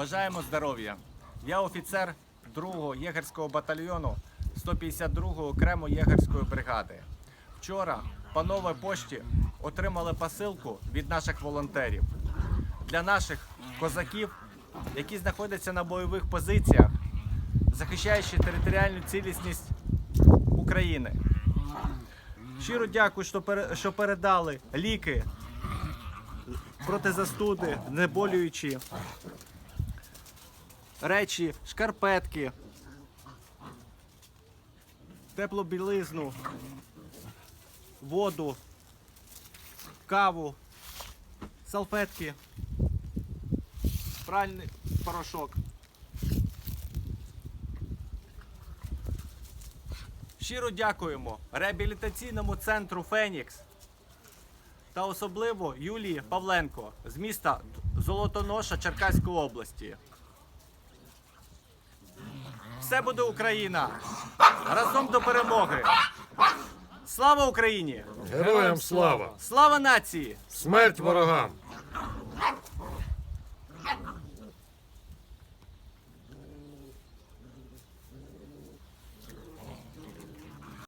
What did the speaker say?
Бажаємо здоров'я. Я офіцер 2-го єгерського батальйону 152-го окремо єгерської бригади. Вчора по новій пошті отримали посилку від наших волонтерів для наших козаків, які знаходяться на бойових позиціях, захищаючи територіальну цілісність України. Щиро дякую, що передали ліки проти застуди, знеболюючі речі, шкарпетки, теплу білизну, воду, каву, салфетки, пральний порошок. Щиро дякуємо реабілітаційному центру Фенікс та особливо Юлії Павленко з міста Золотоноша Черкаської області. Все буде Україна! Разом до перемоги! Слава Україні! Героям слава! Слава нації! Смерть ворогам!